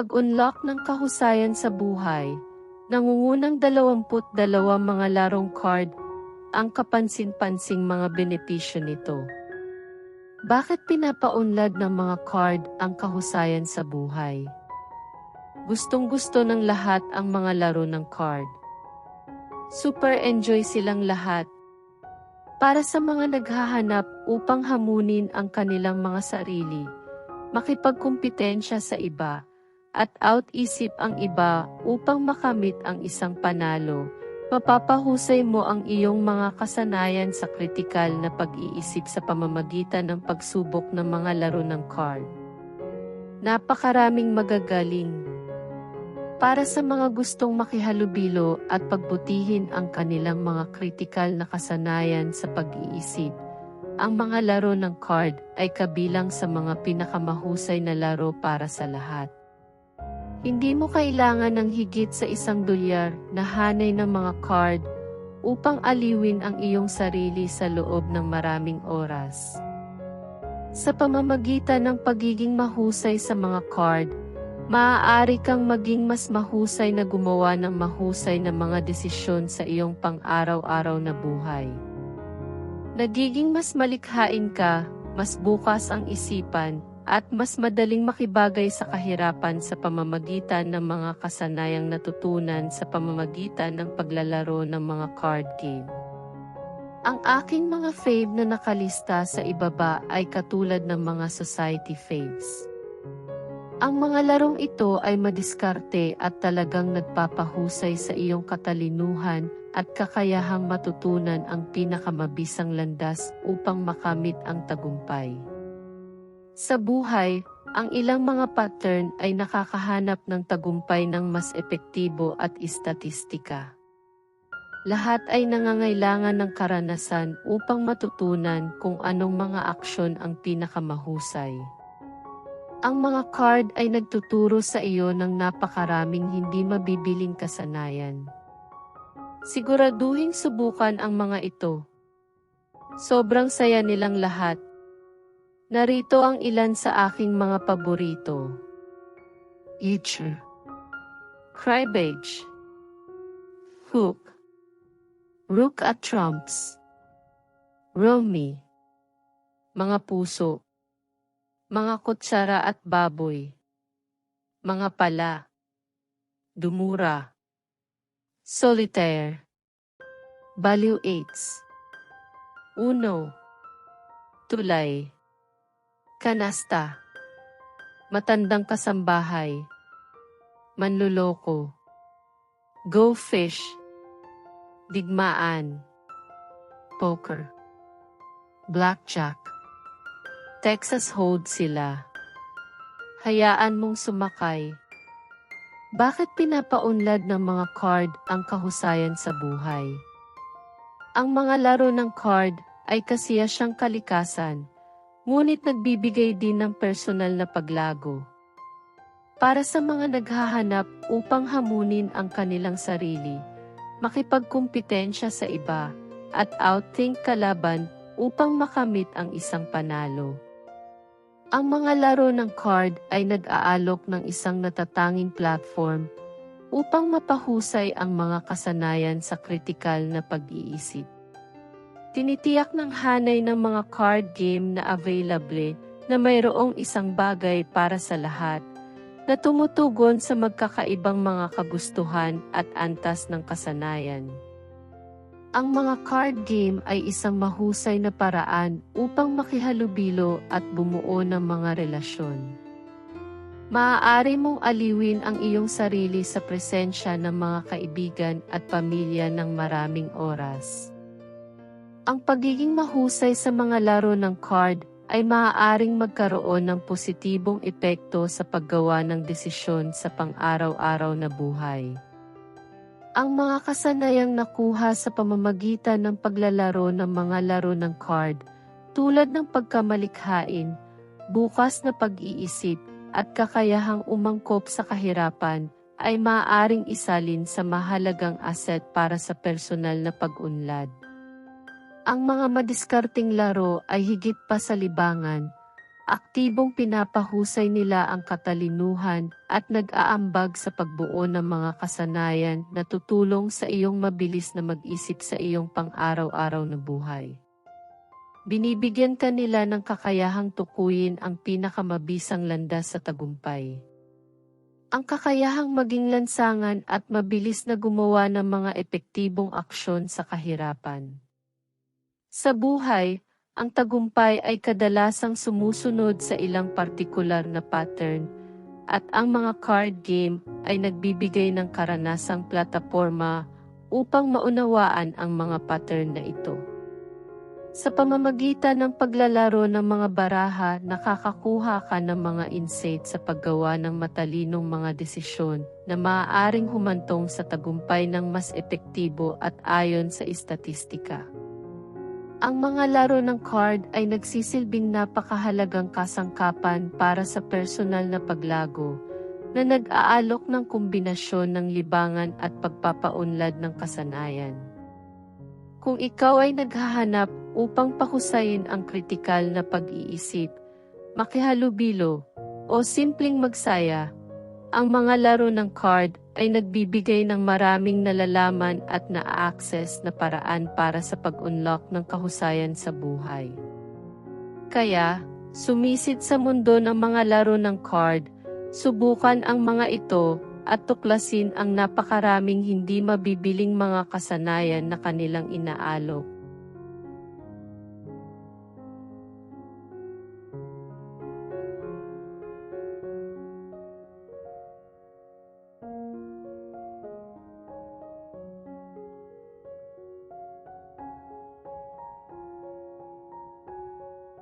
Pag-unlock ng kahusayan sa buhay, nangungunang 22 mga larong card ang kapansin-pansing mga benepisyo nito. Bakit pinapaunlad ng mga card ang kahusayan sa buhay? Gustong-gusto ng lahat ang mga laro ng card. Super enjoy silang lahat. Para sa mga naghahanap upang hamunin ang kanilang mga sarili, makipagkumpetensya sa iba, at out-isip ang iba upang makamit ang isang panalo, Mapapahusay mo ang iyong mga kasanayan sa kritikal na pag-iisip sa pamamagitan ng pagsubok ng mga laro ng card. Napakaraming magagaling. Para sa mga gustong makihalubilo at pagbutihin ang kanilang mga kritikal na kasanayan sa pag-iisip, ang mga laro ng card ay kabilang sa mga pinakamahusay na laro para sa lahat. Hindi mo kailangan ng higit sa isang dolyar na hanay ng mga card upang aliwin ang iyong sarili sa loob ng maraming oras. Sa pamamagitan ng pagiging mahusay sa mga card, maaari kang maging mas mahusay na gumawa ng mahusay na mga desisyon sa iyong pang-araw-araw na buhay. Nagiging mas malikhain ka, mas bukas ang isipan, at mas madaling makibagay sa kahirapan sa pamamagitan ng mga kasanayang natutunan sa pamamagitan ng paglalaro ng mga card game. Ang aking mga fave na nakalista sa ibaba ay katulad ng mga society faves. Ang mga larong ito ay madiskarte at talagang nagpapahusay sa iyong katalinuhan at kakayahang matutunan ang pinakamabisang landas upang makamit ang tagumpay. Sa buhay, ang ilang mga pattern ay nakakahanap ng tagumpay ng mas epektibo at istatistika. Lahat ay nangangailangan ng karanasan upang matutunan kung anong mga aksyon ang pinakamahusay. Ang mga card ay nagtuturo sa iyo ng napakaraming hindi mabibiling kasanayan. Siguraduhin subukan ang mga ito. Sobrang saya nilang lahat, Narito ang ilan sa aking mga paborito. Itcher Crybage Hook. Rook at Trumps. Romy Mga puso. Mga kutsara at baboy. Mga pala. Dumura. Solitaire. Baliw 8 Uno. Tulay Kanasta. Matandang kasambahay. Manluloko. Go fish. Digmaan. Poker. Blackjack. Texas Hold sila. Hayaan mong sumakay. Bakit pinapaunlad ng mga card ang kahusayan sa buhay? Ang mga laro ng card ay kasiya siyang kalikasan ngunit nagbibigay din ng personal na paglago. Para sa mga naghahanap upang hamunin ang kanilang sarili, makipagkumpetensya sa iba, at outthink kalaban upang makamit ang isang panalo. Ang mga laro ng card ay nag-aalok ng isang natatanging platform upang mapahusay ang mga kasanayan sa kritikal na pag-iisip. Tinitiyak ng hanay ng mga card game na available na mayroong isang bagay para sa lahat na tumutugon sa magkakaibang mga kagustuhan at antas ng kasanayan. Ang mga card game ay isang mahusay na paraan upang makihalubilo at bumuo ng mga relasyon. Maaari mong aliwin ang iyong sarili sa presensya ng mga kaibigan at pamilya ng maraming oras. Ang pagiging mahusay sa mga laro ng card ay maaaring magkaroon ng positibong epekto sa paggawa ng desisyon sa pang-araw-araw na buhay. Ang mga kasanayang nakuha sa pamamagitan ng paglalaro ng mga laro ng card, tulad ng pagkamalikhain, bukas na pag-iisip, at kakayahang umangkop sa kahirapan, ay maaaring isalin sa mahalagang asset para sa personal na pag-unlad. Ang mga madiskarting laro ay higit pa sa libangan, Aktibong pinapahusay nila ang katalinuhan at nag-aambag sa pagbuo ng mga kasanayan na tutulong sa iyong mabilis na mag-isip sa iyong pang-araw-araw na buhay. Binibigyan ka nila ng kakayahang tukuyin ang pinakamabisang landas sa tagumpay. Ang kakayahang maging lansangan at mabilis na gumawa ng mga epektibong aksyon sa kahirapan. Sa buhay, ang tagumpay ay kadalasang sumusunod sa ilang partikular na pattern at ang mga card game ay nagbibigay ng karanasang plataforma upang maunawaan ang mga pattern na ito. Sa pamamagitan ng paglalaro ng mga baraha, nakakakuha ka ng mga insight sa paggawa ng matalinong mga desisyon na maaaring humantong sa tagumpay ng mas epektibo at ayon sa istatistika. Ang mga laro ng card ay nagsisilbing napakahalagang kasangkapan para sa personal na paglago na nag-aalok ng kombinasyon ng libangan at pagpapaunlad ng kasanayan. Kung ikaw ay naghahanap upang pahusayin ang kritikal na pag-iisip, makihalubilo, o simpleng magsaya, ang mga laro ng card ay nagbibigay ng maraming nalalaman at na-access na paraan para sa pag-unlock ng kahusayan sa buhay. Kaya, sumisid sa mundo ng mga laro ng card, subukan ang mga ito at tuklasin ang napakaraming hindi mabibiling mga kasanayan na kanilang inaalok.